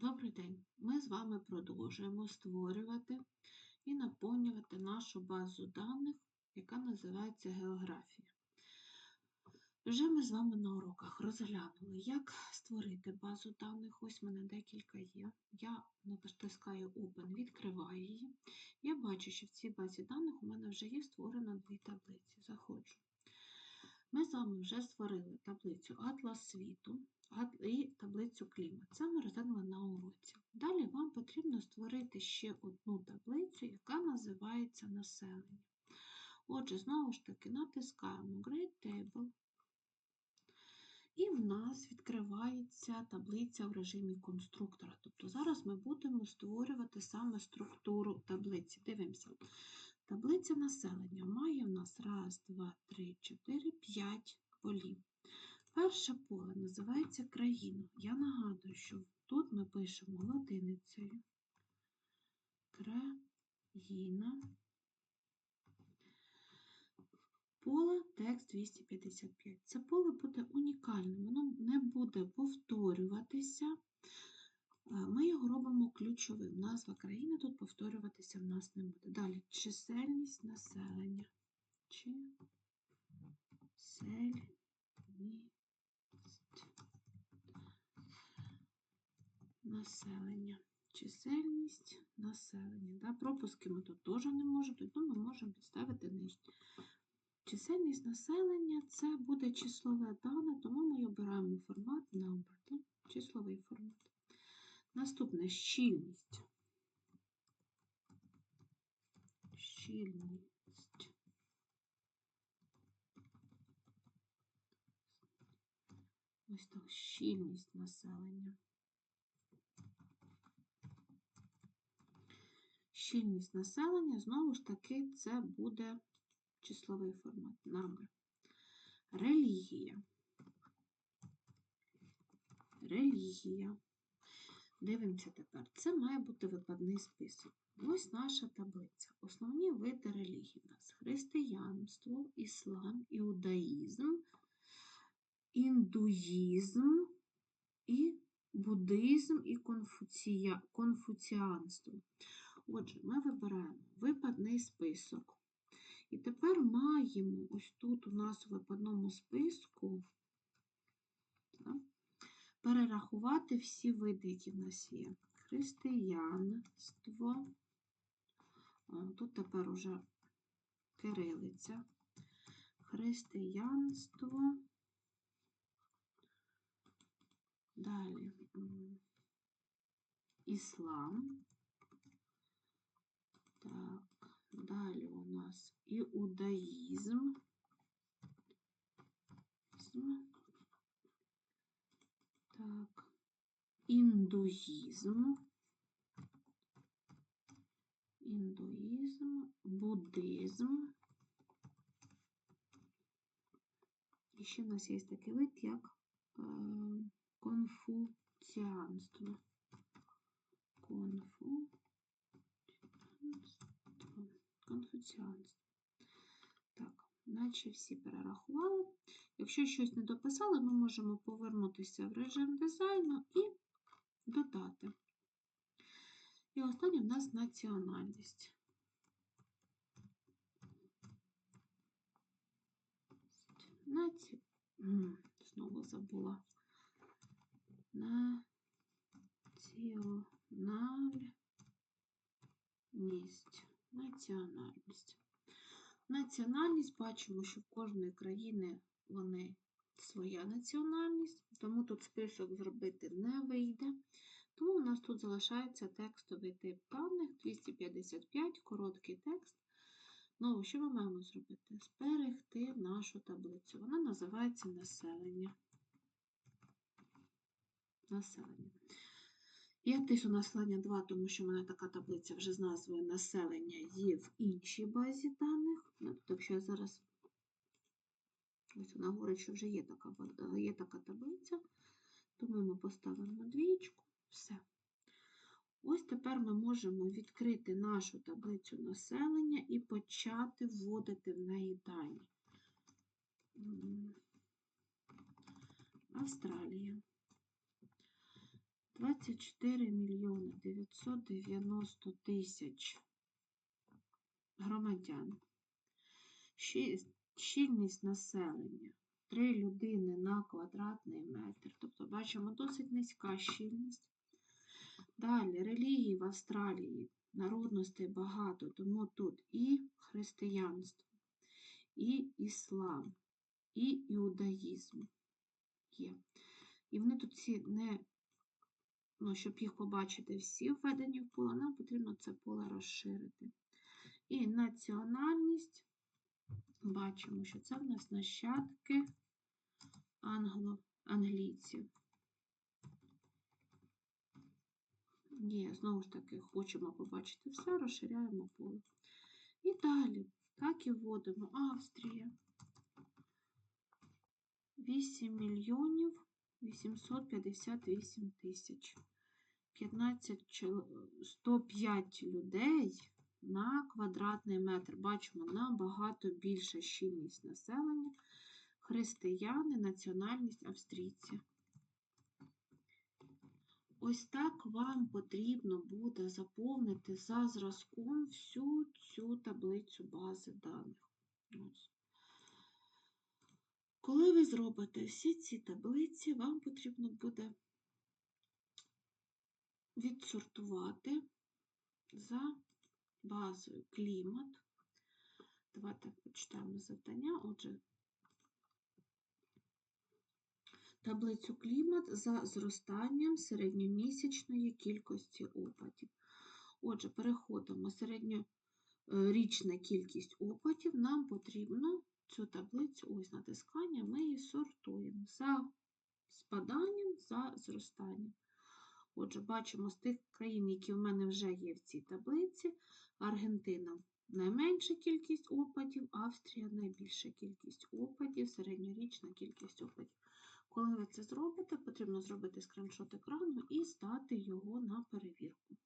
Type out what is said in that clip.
Добрий день! Ми з вами продовжуємо створювати і наповнювати нашу базу даних, яка називається географія. Вже ми з вами на уроках розглянули, як створити базу даних. Ось в мене декілька є. Я натискаю Open, відкриваю її. Я бачу, що в цій базі даних у мене вже є створено дві таблиці. Заходжу. Ми з вами вже створили таблицю Атлас світу і таблицю клімат. Це ми розглянули на уроці. Далі вам потрібно створити ще одну таблицю, яка називається населення. Отже, знову ж таки, натискаємо Great Table, і в нас відкривається таблиця в режимі конструктора. Тобто зараз ми будемо створювати саме структуру таблиці. Дивимося. Таблиця населення має в нас раз, два, три, чотири, п'ять полів. Перше поле називається країна. Я нагадую, що тут ми пишемо латиницею. Країна. Поле текст 255. Це поле буде унікальним, воно не буде повторюватися. Ми його робимо ключовим. Назва країни тут повторюватися в нас не буде. Далі чисельність населення. Чисельність населення. Чисельність населення. Да? Пропуски ми тут теж не можемо, тому ми можемо підставити нижче. Чисельність населення це буде числове дане, тому ми обираємо формат number, да? числовий формат. Наступне щільність. Щільність. Ось так, щільність населення. Щільність населення, знову ж таки, це буде числовий формат number. Релігія. Релігія. Дивимося тепер. Це має бути випадний список. Ось наша таблиця. Основні види релігії у нас християнство, іслам, іудаїзм, індуїзм і буддизм і конфуція... конфуціанство. Отже, ми вибираємо випадний список. І тепер маємо ось тут у нас у випадному списку так, перерахувати всі види, які в нас є. Християнство. Тут тепер уже кирилиця. Християнство. Далі іслам. Так, далі у нас іудаїзм. Так, індуїзм. Індуїзм, буддизм. І ще в нас є такий вид, як е, конфуціанство. Конфу. Конфуціанство. Так, наче всі перерахували. Якщо щось не дописали, ми можемо повернутися в режим дизайну і додати. І останнє в нас національність. Наці... Знову забула. Національність. Національність. Національність бачимо, що в кожної країни вони своя національність, тому тут список зробити не вийде. Тому у нас тут залишається текстовий тип даних 255, короткий текст. Ну, що ми маємо зробити? Зберегти нашу таблицю. Вона називається населення. Населення. Я тису населення 2, тому що в мене така таблиця вже з назвою населення є в іншій базі даних. Ну, тобто, якщо я зараз ось вона говорить, що вже є така, є така таблиця, тому ми поставимо двічку, все. Ось тепер ми можемо відкрити нашу таблицю населення і почати вводити в неї дані. Австралія. 24 мільйони 990 тисяч громадян. Щі- Щільність населення 3 людини на квадратний метр. Тобто, бачимо, досить низька щільність. Далі, релігії в Австралії, народностей багато, тому тут і християнство, і іслам, і іудаїзм є. І вони тут всі не, ну, щоб їх побачити всі введені в поле, нам потрібно це поле розширити. І національність, бачимо, що це в нас нащадки англо, англійців. Є, знову ж таки, хочемо побачити все, розширяємо поле. І далі, так і вводимо Австрія. 8 мільйонів 858 тисяч. 15 105 людей на квадратний метр. Бачимо, набагато більша щільність населення. Християни, національність австрійці. Ось так вам потрібно буде заповнити за зразком всю цю таблицю бази даних. Коли ви зробите всі ці таблиці, вам потрібно буде відсортувати за базою клімат. Давайте почитаємо завдання. Отже, таблицю клімат за зростанням середньомісячної кількості опадів. Отже, переходимо середньорічна кількість опадів. Нам потрібно цю таблицю, ось натискання, ми її сортуємо за спаданням, за зростанням. Отже, бачимо з тих країн, які в мене вже є в цій таблиці, Аргентина найменша кількість опадів, Австрія найбільша кількість опадів, середньорічна кількість опадів. Коли ви це зробите, потрібно зробити скріншот екрану і здати його на перевірку.